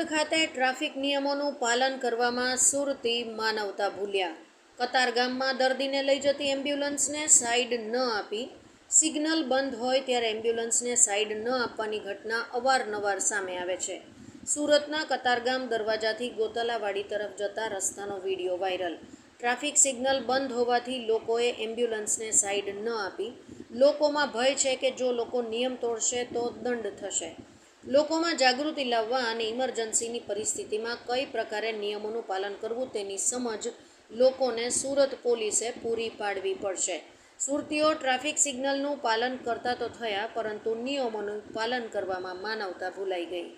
ખાતે ટ્રાફિક નિયમોનું પાલન કરવામાં સુરતી માનવતા ભૂલ્યા. કતારગામમાં દર્દીને લઈ જતી એમ્બ્યુલન્સને સાઈડ ન આપી. સિગ્નલ બંધ હોય ત્યારે એમ્બ્યુલન્સને સાઈડ ન આપવાની ઘટના અવારનવાર સામે આવે છે. સુરતના કતારગામ દરવાજાથી ગોતલાવાડી તરફ જતા રસ્તાનો વીડિયો વાયરલ. ટ્રાફિક સિગ્નલ બંધ હોવાથી લોકોએ એમ્બ્યુલન્સને સાઈડ ન આપી. લોકોમાં ભય છે કે જો લોકો નિયમ તોડશે તો દંડ થશે. લોકોમાં જાગૃતિ લાવવા અને ઇમરજન્સીની પરિસ્થિતિમાં કઈ પ્રકારે નિયમોનું પાલન કરવું તેની સમજ લોકોને સુરત પોલીસે પૂરી પાડવી પડશે. સુરતીઓ ટ્રાફિક સિગ્નલનું પાલન કરતા તો થયા, પરંતુ નિયમોનું પાલન કરવામાં માનવતા ભૂલાઈ ગઈ.